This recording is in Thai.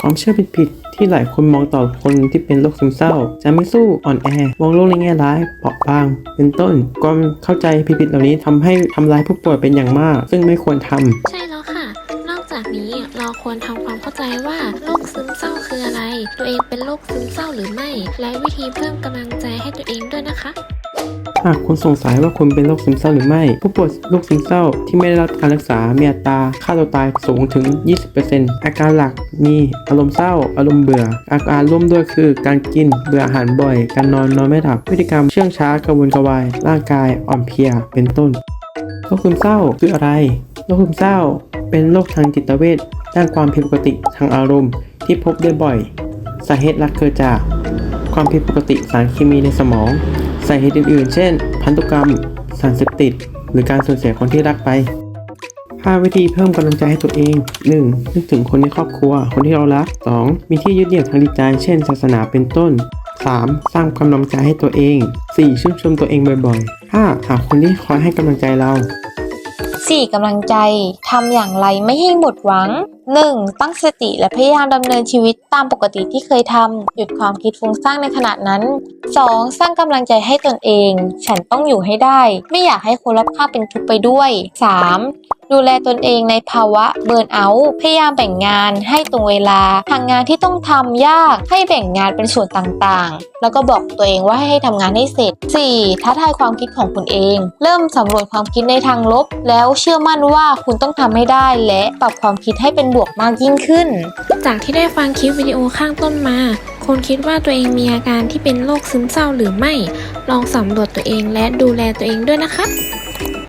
ความเชื่อผิดๆที่หลายคนมองต่อคนที่เป็นโรคซึมเศร้า จะไม่สู้อ่อนแอมองโลกในแง่ร้ายเปราะบาง เป็นต้นความเข้าใจผิดๆเหล่านี้ทำให้ทำร้ายผู้ป่วยเป็นอย่างมาก ซึ่งไม่ควรทำใช่แล้วค่ะนอกจากนี้เราควรทำความเข้าใจว่าโรคซึมเศร้าคืออะไร ตัวเองเป็นโรคซึมเศร้าหรือไม่ และวิธีเพิ่มกำลังใจให้ตัวเองด้วยนะคะ หากคุณสงสัยว่าคุณเป็นโรคซึมเศร้าหรือไม่ ผู้ป่วยโรคซึมเศร้าที่ไม่ได้รับการรักษา มีอัตราค่าตัวตายสูงถึง 20%อาการหลักมีอารมณ์เศร้า อารมณ์เบื่อ อาการร่วมด้วยคือ การกิน เบื่ออาหารบ่อย การนอนนอนไม่หลับ พฤติกรรมเชื่องช้ากระวนกระวาย ร่างกายอ่อนเพลีย เป็นต้น โรคซึมเศร้าคืออะไร โรคซึมเศร้า เป็นโรคทางจิตเวชด้านความผิดปกติทางอารมณ์ที่พบได้บ่อย สาเหตุหลักเกิดจาก ความผิดปกติสารเคมีในสมอง สาเหตุอื่นๆ เช่น พันธุกรรม สารเสพติด หรือการสูญเสียคนที่รักไป 5 วิธีเพิ่มกำลังใจให้ตัวเอง 1. นึกถึงคนในครอบครัว คนที่เรารัก 2. มีที่ยึดเหนี่ยวทางจิตใจ เช่น ศาสนาเป็นต้น 3. สร้างกำลังใจให้ตัวเอง 4. ชื่นชมตัวเองบ่อยๆ 5. หาคนที่คอยให้กำลังใจเรา 4. กำลังใจทำอย่างไรไม่ให้หมดหวัง 1. ตั้งสติและพยายามดำเนินชีวิตตามปกติที่เคยทำหยุดความคิดฟุ้งซ่านในขณะนั้น 2. สร้างกำลังใจให้ตนเอง ฉันต้องอยู่ให้ได้ ไม่อยากให้คนรอบข้างเป็นทุกข์ไปด้วย 3. ดูแลตนเองในภาวะเบิร์นเอาท์พยายามแบ่งงานให้ตรงเวลาทางงานที่ต้องทำยากให้แบ่งงานเป็นส่วนต่างๆ แล้วก็บอกตัวเองว่าให้ทำงานให้เสร็จ 4. ท้าทายความคิดของคุณเอง เริ่มสำรวจความคิดในทางลบ แล้วเชื่อมั่นว่าคุณต้องทำให้ได้ และปรับความคิดให้เป็นบวกมากยิ่งขึ้น จากที่ได้ฟังคลิปวิดีโอข้างต้นมาคุณคิดว่าตัวเองมีอาการที่เป็นโรคซึมเศร้าหรือไม่ ลองสำรวจตัวเองและดูแลตัวเองด้วยนะคะ